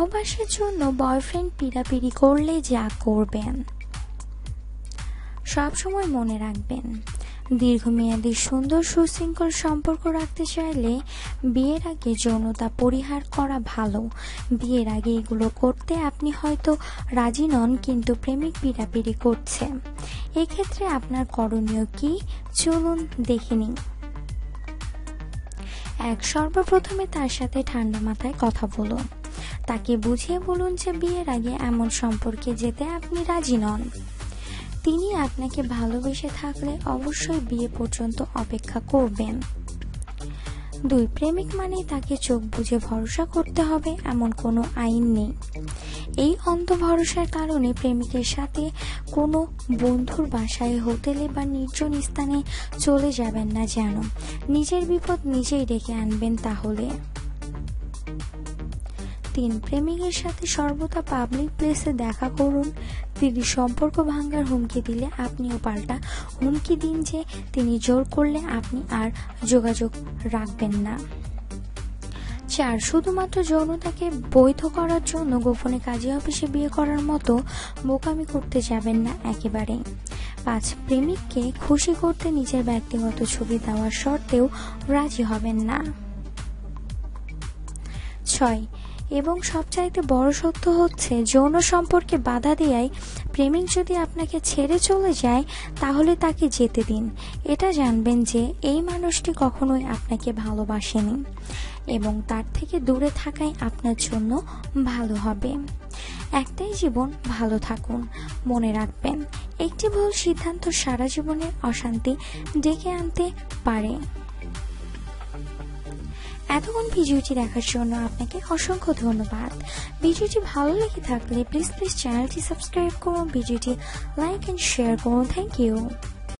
ভালোবাসার জন্য বয়ফ্রেন্ড পিড়াপিড়ি করলে যা করবেন। সব সময় মনে রাখবেন, দীর্ঘমেয়াদী সুন্দর সুশৃঙ্খল সম্পর্ক রাখতে চাইলে বিয়ের আগে যৌনতা পরিহার করা ভালো। বিয়ের আগে এগুলো করতে আপনি হয়তো রাজি নন, কিন্তু প্রেমিক পিড়াপিড়ি করছে। এক্ষেত্রে আপনার করণীয় কি? চলুন দেখে নিন এক, সর্বপ্রথমে তার সাথে ঠান্ডা মাথায় কথা বলুন। তাকে বুঝিয়ে বলুন যে বিয়ের আগে এমন সম্পর্কে যেতে আপনি রাজি নন। তিনি আপনাকে ভালোবেসে থাকলে অবশ্যই বিয়ে পর্যন্ত অপেক্ষা করবেন। দুই প্রেমিক মানে তাকে চোখ বুঝে ভরসা করতে হবে, এমন কোনো আইন নেই। এই অন্ধ ভরসার কারণে প্রেমিকের সাথে কোনো বন্ধুর বাসায়, হোটেলে বা নির্জন স্থানে চলে যাবেন না যেন। নিজের বিপদ নিজেই ডেকে আনবেন তাহলে। তিন প্রেমিকের সাথে সর্বদা পাবলিক প্লেসে দেখা করুন। তিনি সম্পর্ক ভাঙ্গার হুমকি দিলে আপনিও পাল্টা হুমকি দিন যে তিনি জোর করলে আপনি আর যোগাযোগ রাখবেন না। চার, শুধুমাত্র যৌনতাকে বৈধ করার জন্য গোপনে কাজী অফিসে বিয়ে করার মতো বোকামি করতে যাবেন না একেবারে। পাঁচ, প্রেমিককে খুশি করতে নিজের ব্যক্তিগত ছবি দেওয়ার শর্তেও রাজি হবেন না। ছয় এবং সবচাইতে বড় সত্য হচ্ছে, যৌন সম্পর্কে বাধা দেয়াই প্রেমিক যদি আপনাকে ছেড়ে চলে যায়, তাহলে তাকে যেতে দিন। এটা জানবেন যে এই মানুষটি কখনোই আপনাকে ভালোবাসেনি এবং তার থেকে দূরে থাকাই আপনার জন্য ভালো হবে। একটাই জীবন, ভালো থাকুন। মনে রাখবেন, একটি ভুল সিদ্ধান্ত সারা জীবনের অশান্তি ডেকে আনতে পারে। এতক্ষণ ভিডিওটি দেখার জন্য আপনাকে অসংখ্য ধন্যবাদ। ভিডিওটি ভালো লেগে থাকলে প্লিজ প্লিজ চ্যানেলটি সাবস্ক্রাইব করুন, ভিডিওটি লাইক অ্যান্ড শেয়ার করুন। Thank you